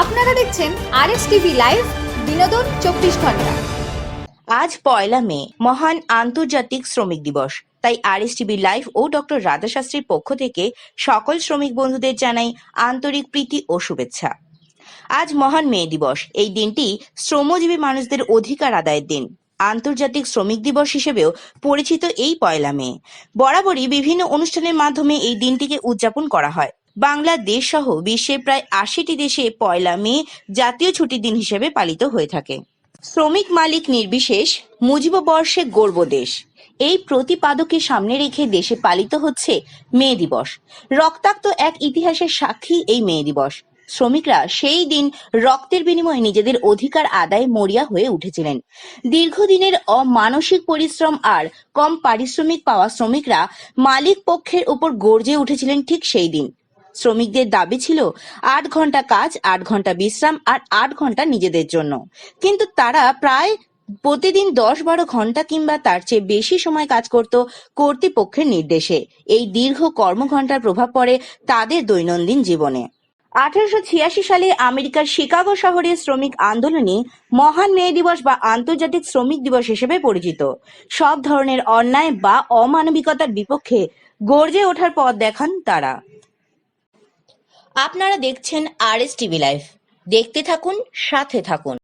আপনারা দেখছেন আর S TV live, বিনোদন চব্বিশ ঘণ্টা। আজ পয়লা মে, মহান আন্তর্জাতিক শ্রমিক দিবস। তাই আর এস টিভি লাইভ ও ডক্টর রাধাশাস্ত্রীর পক্ষ থেকে সকল শ্রমিক বন্ধুদের জানাই আন্তরিক প্রীতি ও শুভেচ্ছা। আজ মহান মে দিবস। এই দিনটি শ্রমজীবী মানুষদের অধিকার আদায়ের দিন। আন্তর্জাতিক শ্রমিক দিবস হিসেবেও পরিচিত এই পয়লা মে। বরাবরই বিভিন্ন অনুষ্ঠানের মাধ্যমে এই দিনটিকে উদযাপন করা হয়। বাংলাদেশ সহ বিশ্বের প্রায় আশিটি দেশে পয়লা মে জাতীয় ছুটির দিন হিসেবে পালিত হয়ে থাকে। শ্রমিক মালিক নির্বিশেষ মুজিব বর্ষে গর্ব দেশ। এই প্রতিপাদকে সামনে রেখে দেশে পালিত হচ্ছে মে দিবস। রক্তাক্ত এক ইতিহাসের সাক্ষী এই মে দিবস। শ্রমিকরা সেই দিন রক্তের বিনিময়ে নিজেদের অধিকার আদায় মরিয়া হয়ে উঠেছিলেন। দীর্ঘদিনের অমানসিক পরিশ্রম আর কম পারিশ্রমিক পাওয়া শ্রমিকরা মালিক পক্ষের উপর গর্জে উঠেছিলেন ঠিক সেই দিন। শ্রমিকদের দাবি ছিল আট ঘণ্টা কাজ, আট ঘণ্টা বিশ্রাম আর আট ঘণ্টা নিজেদের জন্য। কিন্তু তারা প্রায় প্রতিদিন দশ বারো ঘণ্টা কিংবা তার চেয়ে বেশি সময় কাজ করত কর্তৃপক্ষের নির্দেশে। এই দীর্ঘ কর্মঘণ্টার প্রভাব পড়ে তাদের দৈনন্দিন জীবনে। আঠারোশো ছিয়াশি সালে আমেরিকার শিকাগো শহরে শ্রমিক আন্দোলনই মহান মে দিবস বা আন্তর্জাতিক শ্রমিক দিবস হিসেবে পরিচিত। সব ধরনের অন্যায় বা অমানবিকতার বিপক্ষে গর্জে ওঠার পথ দেখান তারা। আপনারা দেখছেন আর এস টিভি লাইভ দেখতে থাকুন সাথে থাকুন।